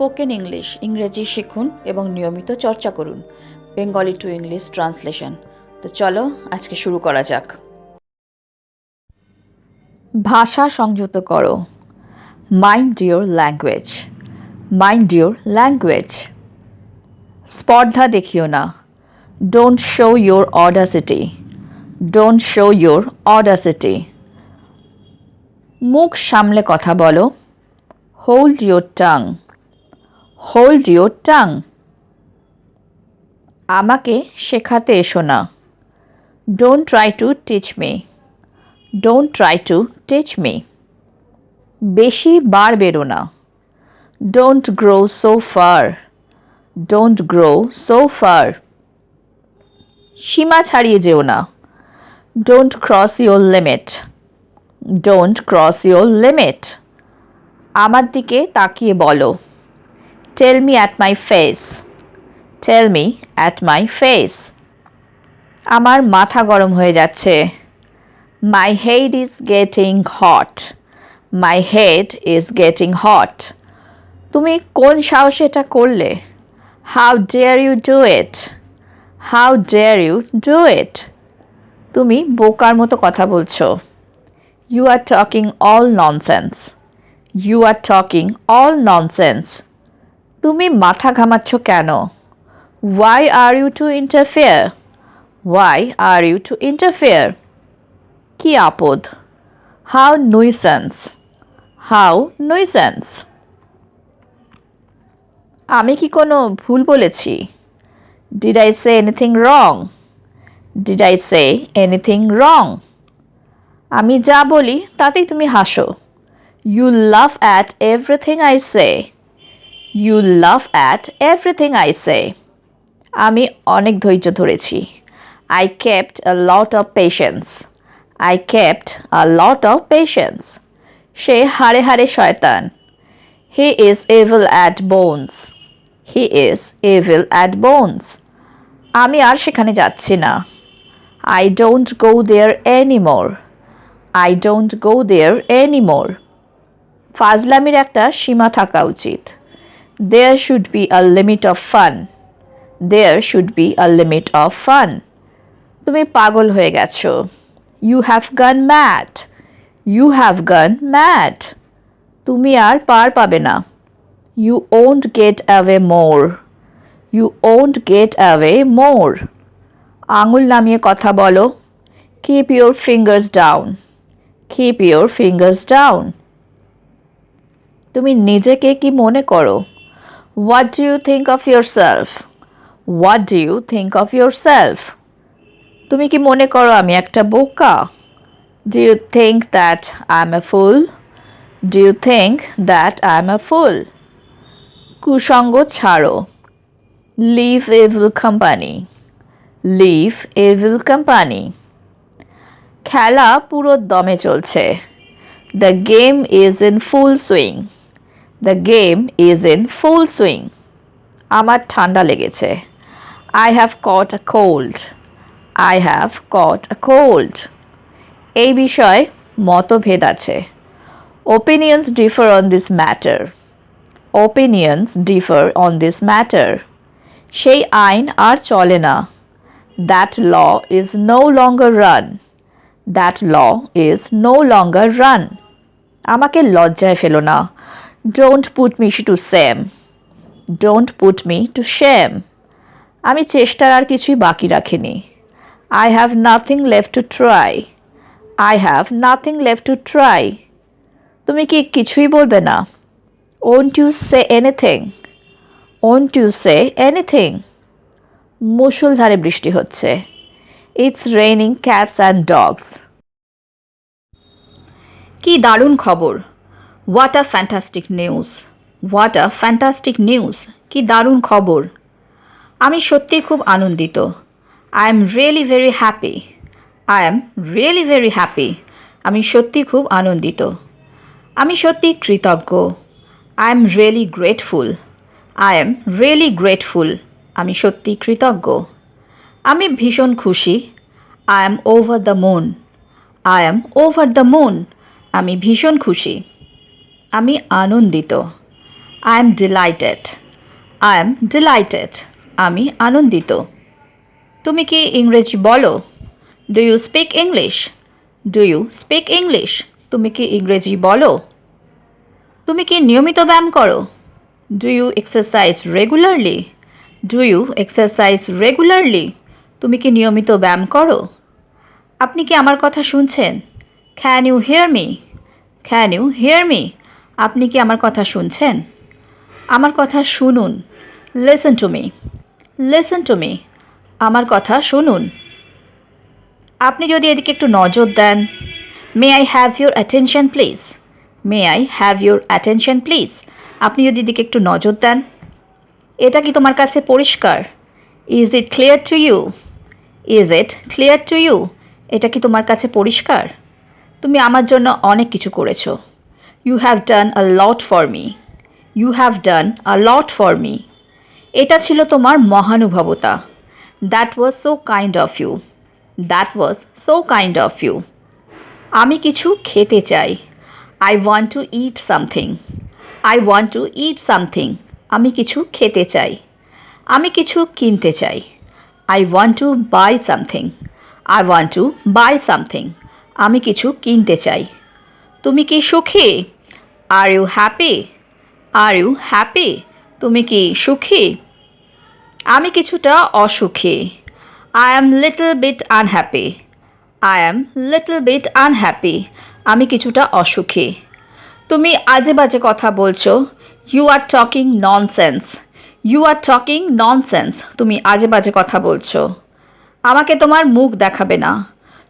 Spoken English ইংরেজি শিখুন এবং নিয়মিত চর্চা করুন। বেঙ্গলি টু ইংলিশ ট্রান্সলেশন তো চলো, আজকে শুরু করা যাক। ভাষা সংযত করো। Mind your language mind your language স্পর্ধা দেখিও না। Don't show your audacity don't show your audacity মুখ সামলে কথা বলো। Hold your tongue hold your tongue আমাকে শেখাতে এসো না। Don't try to teach me don't try to teach me বেশি বার বেরো না। Don't grow so far don't grow so far সীমা ছাড়িয়ে যেও না। Don't cross your limit don't cross your limit আমার দিকে তাকিয়ে বলো। Tell me at my face tell me at my face আমার মাথা গরম হয়ে যাচ্ছে। My head is getting hot my head is getting hot তুমি কোন সাহসে এটা করলে? How dare you do it how dare you do it তুমি বোকার মতো কথা বলছো। You are talking all nonsense you are talking all nonsense তুমি মাথা ঘামাচ্ছ কেন? Why are you to interfere why are you to interfere কি আপদ? হাউ নুইসেন্স হাউ নুইসেন্স আমি কি কোনো ভুল বলেছি? Did I say anything wrong did I say anything wrong আমি যা বলি, তাতেই তুমি হাসো। You laugh at everything I say you laugh at everything I say আমি অনেক ধৈর্য ধরেছি। I kept a lot of patience I kept a lot of patience সে হারে হারে শয়তান। He is evil at bones he is evil at bones আমি আর সেখানে যাচ্ছি না। I don't go there any more I don't go there any more ফাজলামির একটা সীমা থাকা উচিত। There should be a limit of fun there should be a limit of fun তুমি পাগল হয়ে গেছো। You have gone mad you have gone mad তুমি আর পার পাবে না। You won't get away more you won't get away more আঙুল নামিয়ে কথা বলো। Keep your fingers down keep your fingers down তুমি নিজেকে কি মনে করো? What do you think of yourself what do you think of self তুমি কি মনে করো আমি একটা বোকা? Do you think that I am a fool do you think that I am a fool কুসঙ্গ ছাড়ো। Leave evil company leave evil company খেলা পুরো দমে চলছে। The game is in full swing the game is in full swing আমার ঠান্ডা লেগেছে। I have caught a cold I have caught a cold এই বিষয়ে মতভেদ আছে। Opinions differ on this matter opinions differ on this matter সেই আইন আর চলে না। That law is no longer run that law is no longer run আমাকে লজ্জায় ফেলো না। Don't put me to shame don't put me to shame আমি চেষ্টার আর কিছুই বাকি রাখিনি। I have nothing left to try I have nothing left to try তুমি কি কিছুই বলবে না? Won't you say anything won't you say anything মুসুলধারে বৃষ্টি হচ্ছে। It's raining cats and dogs কি দারুণ খবর। What a fantastic news what a fantastic news কি দারুণ খবর। আমি সত্যি খুব আনন্দিত। I am really very happy I am really very happy আমি সত্যি খুব আনন্দিত। আমি সত্যি কৃতজ্ঞ। I am really grateful I am really grateful আমি সত্যি কৃতজ্ঞ। আমি ভীষণ খুশি। I am over the moon I am over the moon আমি ভীষণ খুশি। আমি আনন্দিত। I am delighted I am delighted আমি আনন্দিত। তুমি কি ইংরেজি বলো? Do you speak English do you speak English তুমি কি ইংরেজি বলো? তুমি কি নিয়মিত ব্যায়াম করো? Do you exercise regularly do you exercise regularly তুমি কি নিয়মিত ব্যায়াম করো? আপনি কি আমার কথা শুনছেন? Can you hear me can you hear me আপনি কি আমার কথা শুনছেন? আমার কথা শুনুন। Listen to me listen to me আমার কথা শুনুন। আপনি যদি এদিকে একটু নজর দেন। May I have your attention please may I have your attention please আপনি যদি এদিকে একটু নজর দেন। এটা কি তোমার কাছে পরিষ্কার? Is it clear to you is it clear to you এটা কি তোমার কাছে পরিষ্কার? তুমি আমার জন্য অনেক কিছু করেছ। You have done a lot for me you have done a lot for me এটা ছিল তোমার মহানুভবতা। That was so kind of you that was so kind of you আমি কিছু খেতে চাই। I want to eat something I want to eat something আমি কিছু খেতে চাই। আমি কিছু কিনতে চাই। I want to buy something I want to buy something আমি কিছু কিনতে চাই। তুমি কি সুখী? Are you happy are you happy তুমি কি সুখী? আমি কিছুটা অসুখী। I am little bit unhappy I am little bit unhappy আমি কিছুটা অসুখী। তুমি আজে বাজে কথা বলছো। You are talking nonsense you are talking nonsense তুমি আজে বাজে কথা বলছো। আমাকে তোমার মুখ দেখাবে না।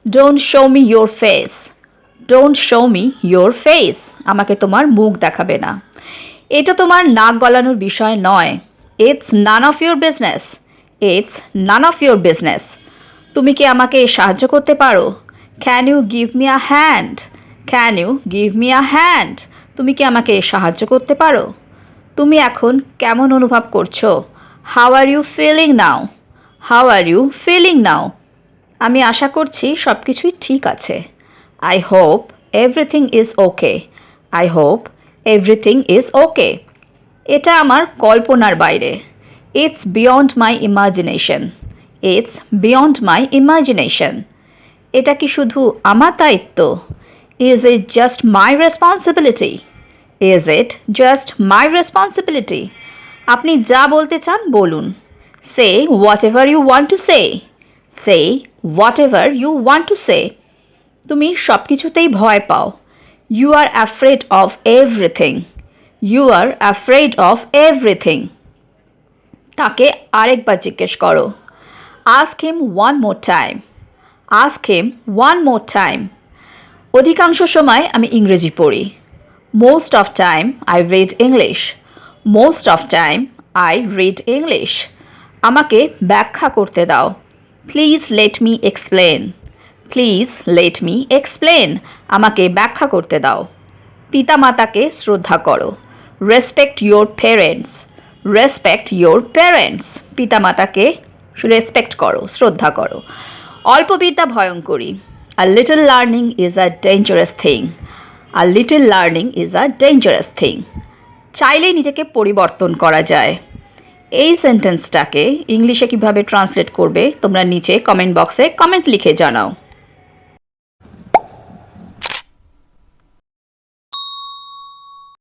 Don't show me your face don't show me your face আমাকে তোমার মুখ দেখাবে না। এটা তোমার নাক গলানোর বিষয় নয়। It's none of your business it's none of your business তুমি কি আমাকে সাহায্য করতে পারো? Can you give me a hand can you give me a hand তুমি কি আমাকে সাহায্য করতে পারো? তুমি এখন কেমন অনুভব করছ? How are you feeling now how are you feeling now আমি আশা করছি সব কিছুই ঠিক আছে। I hope everything is okay I hope everything is okay এটা আমার কল্পনার বাইরে। It's beyond my imagination it's beyond my imagination এটা কি শুধু আমার দায়িত্ব? Is it just my responsibility is it just my responsibility আপনি যা বলতে চান বলুন। Say whatever you want to say say whatever you want to say তুমি সব কিছুতেই ভয় পাও। You are afraid of everything you are afraid of everything তাকে আরেকবার জিজ্ঞেস করো। Ask him one more time ask him one more time অধিকাংশ সময় আমি ইংরেজি পড়ি। Most of time I read English most of time I read English আমাকে ব্যাখ্যা করতে দাও। Please let me explain please let me explain আমাকে ব্যাখ্যা করতে দাও। পিতামাতাকে শ্রদ্ধা করো। Respect your parents respect your parents পিতামাতাকে রেসপেক্ট করো, শ্রদ্ধা করো। অল্পবিদ্যা ভয়ঙ্করী। A little learning is a dangerous thing a little learning is a dangerous thing চাইলেই নিজেকে পরিবর্তন করা যায়। এই সেন্টেন্সটাকে ইংলিশে কীভাবে ট্রান্সলেট করবে তোমরা নিচে কমেন্ট বক্সে কমেন্ট লিখে জানাও।